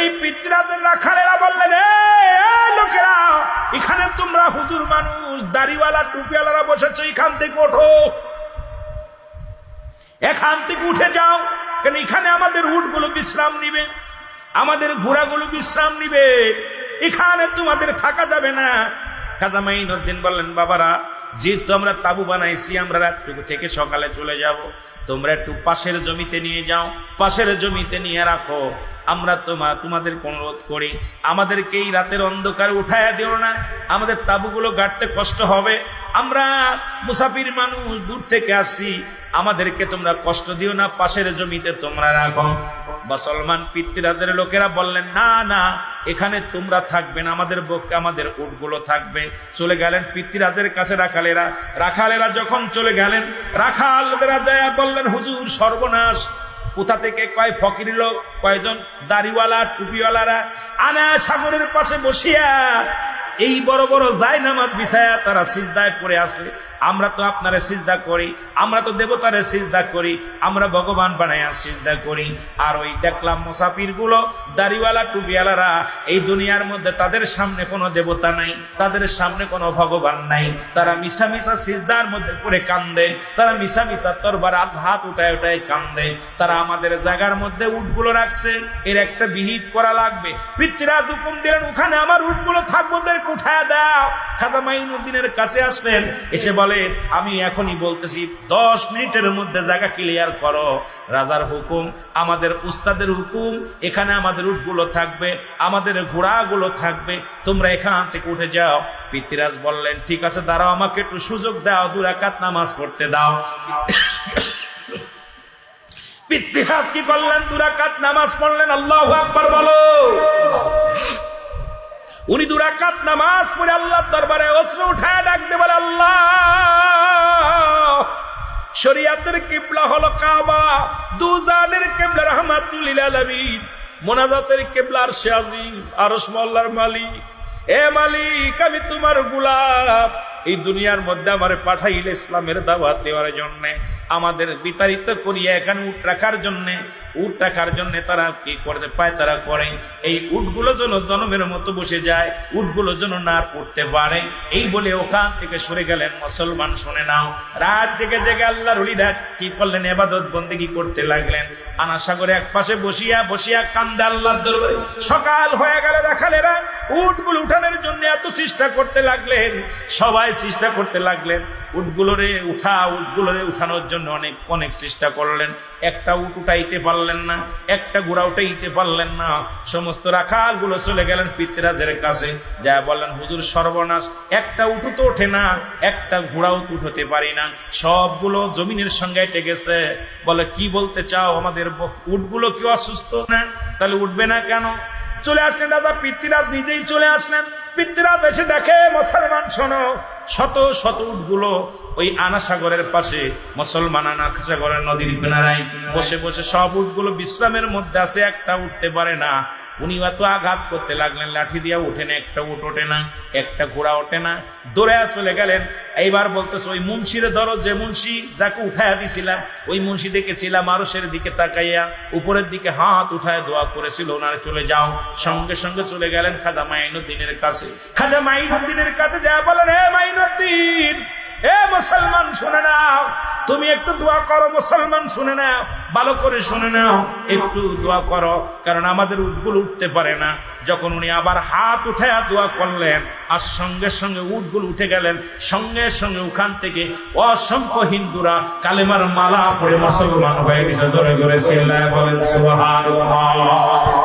ওই পিতরাদের রাখালেরা বললেন "এ, এ লোকেরা এখানে তোমরা হুজুর মানুষ দাড়িওয়ালা টুপিওয়ালারা বসেছো এখান থেকে ওঠো। এখান থেকে উঠে যাও কেন এখানে আমাদের উটগুলো বিশ্রাম নিবে আমাদের ঘোড়াগুলো বিশ্রাম নিবে এখানে তোমাদের থাকা যাবে না। খাজা মাইনুদ্দিন বললেন বাবারা যেহেতু আমরা তাবু বানাইছি, আমরা রাতটুকু থেকে সকালে চলে যাব। তোমরা একটু পাশের জমিতে নিয়ে যাও। পাশের জমিতে নিয়ে রাখো। আমরা তোমা, তোমাদের অনুরোধ করি, আমাদেরকে এই রাতের অন্ধকার উঠায়া দিও না। আমাদের তাবুগুলো গাড়তে কষ্ট হবে। আমরা মুসাফির মানুষ দূর থেকে আসছি। আমাদেরকে তোমরা কষ্ট দিও না, পাশের জমিতে তোমরা রাখো। মুসলমান পিতৃরাজের লোকেরা বললেন, না না, এখানে তোমরা থাকবে না, আমাদের বক্ষে আমাদের উটগুলো থাকবে। চলে গেলেন পিতৃরাজের কাছে রাখালেরা। রাখালেরা যখন চলে গেলেন রাখালরা যায় বললেন, হুজুর, সর্বনাশ। কোথা থেকে কয় ফকির লোক, কয়জন দাড়িওয়ালা, টুপিওয়ালারা? আনা সাগরের পাশে বসিয়া এই বড় বড় যায় নামাজ বিছায়া তারা সিজদায় পড়ে আছে। আমরা তো আপনারে সিজদা করি, আমরা তো দেবতারে সিজদা করি, আমরা ভগবান বানাইয়া সিজদা করি। আর ওই দেখলাম মুসাফিরগুলো দাড়িওয়ালা, টুপিওয়ালারা, এই দুনিয়ার মধ্যে তাদের সামনে কোনো দেবতা নাই, তাদের সামনে কোনো ভগবান নাই। তারা মিশা মিশা সিজদার মধ্যে পড়ে কান্দে, তারা মিশা মিশা তরবার হাত উঠায় উঠায় কান্দে। তারা আমাদের জায়গার মধ্যে উঠগুলো রাখছে, এর একটা বিহিত করা লাগবে। পিতৃরাজ হুকুম দিলেন, ওখানে আমার উঠগুলো থাকব উঠায় দাও। খাদা মাইনুদ্দিনের কাছে আসলেন, এসে বলে আমি এখনই বলতেছি, দশ মিনিটের মধ্যে জায়গা ক্লিয়ার করো। রাজার হুকুম, আমাদের উস্তাদের হুকুম, এখানে আমাদের উটগুলো থাকবে, আমাদের ঘোড়াগুলো থাকবে, তোমরা এখান থেকে উঠে যাও। পিতৃরাজ বললেন, ঠিক আছে, দাঁড়াও, আমাকে একটু সুযোগ দাও, দু দুরাকাত নামাজ পড়তে দাও। পিতৃরাজ কি করলেন? দুরাকাত নামাজ পড়লেন? আল্লাহ আকবার বলো। উনি দুরাকাত নামাজ পড়ে আল্লাহর দরবারে অস্ত্র উঠায় ডাকতে বলে, আল্লাহ! শরিয়াতের কেবলা হলো কাবা, দুজানের কিবলা রহমাতুল্লিল আলামিন, মোনাজাতের কিবলার শেয়াজি আরশ মোল্লার মালিক। এ মালিক, আমি তোমার গুলাব এই দুনিয়ার মধ্যে আমার পাঠাইলে ইসলামের দাওয়াত দেওয়ার জন্য, আমাদের বিতাড়িত করিয়া এখানে উঠ রাখার জন্য, উট রাখার জন্য তারা কি করতে পায়? তারা করে। এই উটগুলো যেন জনমের মতো বসে যায়, উটগুলো যেন না উঠতে পারে। এই বলে ওখান থেকে সরে গেলেন মুসলমান, শুনে নাও। রাত জেগে জেগে আল্লাহ রুলিদা কি করলেন, এবাদত বন্দেগি করতে লাগলেন। আনা সাগরে এক পাশে বসিয়া বসিয়া কান্দে আল্লাহ সকাল হয়ে গেল দেখালেরা। উটগুলো উঠানোর জন্য এত চেষ্টা করতে লাগলেন, সবাই চেষ্টা করতে লাগলেন। উটগুলোরে উঠা, উটগুলোরে উঠানোর জন্য অনেক অনেক চেষ্টা করলেন। একটা উট উঠাইতে পারলেন না, একটা ঘোড়া উঠাইতে পারলেন না। সমস্ত রাখালগুলো চলে গেলেন পিতরাজের কাছে। যা বললেন, হুজুর, সর্বনাশ, একটা উঠু তো ওঠে না, একটা ঘোড়াও উঠতে পারি না। সবগুলো জমিনের সঙ্গে এটে বলে, কি বলতে চাও? আমাদের উটগুলো কি অসুস্থ না? তাহলে উঠবে না কেন? চলে আসলেন রাজা, পৃথ্বীরাজ নিজেই চলে আসলেন। পৃথ্বীরাজ এসে দেখে, মুসলমান, শোনো, শত শত উটগুলো ওই আনাসাগরের পাশে, মুসলমান আনাসাগরের নদীর কিনারায় বসে বসে সব উটগুলো বিশ্রামের মধ্যে আছে, একটা উঠতে পারে না। উনি এত আঘাত করতে লাগলেন, লাঠি দিয়া উঠে না, একটা উঠ ওঠে না, একটা ঘোড়া ওঠে না। দৌড়ে চলে গেলেন। এইবার বলতেছে, ওই মুন্সির ধরো, যে মুন্সি যাকে উঠাইয়া দিছিলাম, ওই মুন্সি দেখেছিলাম আরসের দিকে তাকাইয়া, উপরের দিকে হাত উঠায় দোয়া করেছিল, ওনার চলে যাও। সঙ্গে সঙ্গে চলে গেলেন খাজা মাইনুদ্দিনের কাছে। খাজা মাইনুদ্দিনের কাছে যা বলেন, হে মাইনুদ্দিন, এ মুসলমান শুনে নাও তুমি একটু দোয়া করো, মুসলমান শুনে নাও, ভালো করে শুনে নাও, একটু দোয়া করো, কারণ আমাদের উটগুলো উঠতে পারে না। যখন উনি আবার হাত উঠায় দোয়া করলেন, আর সঙ্গে সঙ্গে উটগুলো উঠে গেলেন, সঙ্গে সঙ্গে ওখান থেকে অসংখ্য হিন্দুরা কালেমার মালা পড়ে মুসলমান হয়ে গেছে। জোরে জোরে বলেন, সুবহানাল্লাহ।